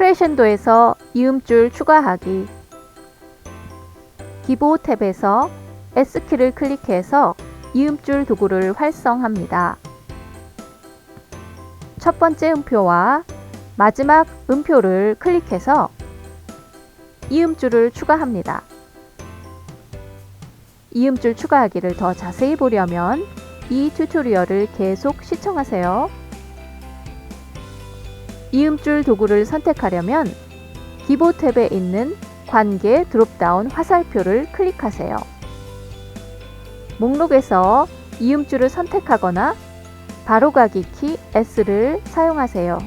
크레셴도에서 이음줄 추가하기 기보 탭에서 S키를 클릭해서 이음줄 도구를 활성합니다. 첫 번째 음표와 마지막 음표를 클릭해서 이음줄을 추가합니다. 이음줄 추가하기를 더 자세히 보려면 이 튜토리얼을 계속 시청하세요. 이음줄 도구를 선택하려면 기보 탭에 있는 관계 드롭다운 화살표를 클릭하세요. 목록에서 이음줄을 선택하거나 바로가기 키 S를 사용하세요.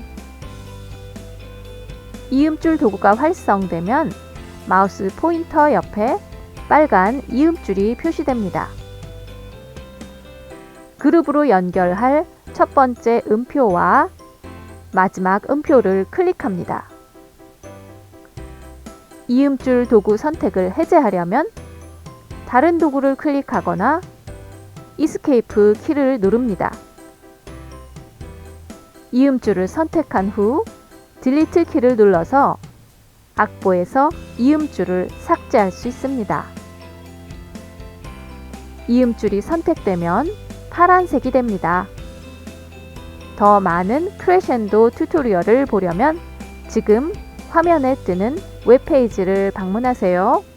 이음줄 도구가 활성되면 마우스 포인터 옆에 빨간 이음줄이 표시됩니다. 그룹으로 연결할 첫 번째 음표와 마지막 음표를 클릭합니다. 이음줄 도구 선택을 해제하려면 다른 도구를 클릭하거나 이스케이프 키를 누릅니다. 이음줄을 선택한 후 딜리트 키를 눌러서 악보에서 이음줄을 삭제할 수 있습니다. 이음줄이 선택되면 파란색이 됩니다. 더 많은 크레셴도 튜토리얼을 보려면 지금 화면에 뜨는 웹페이지를 방문하세요.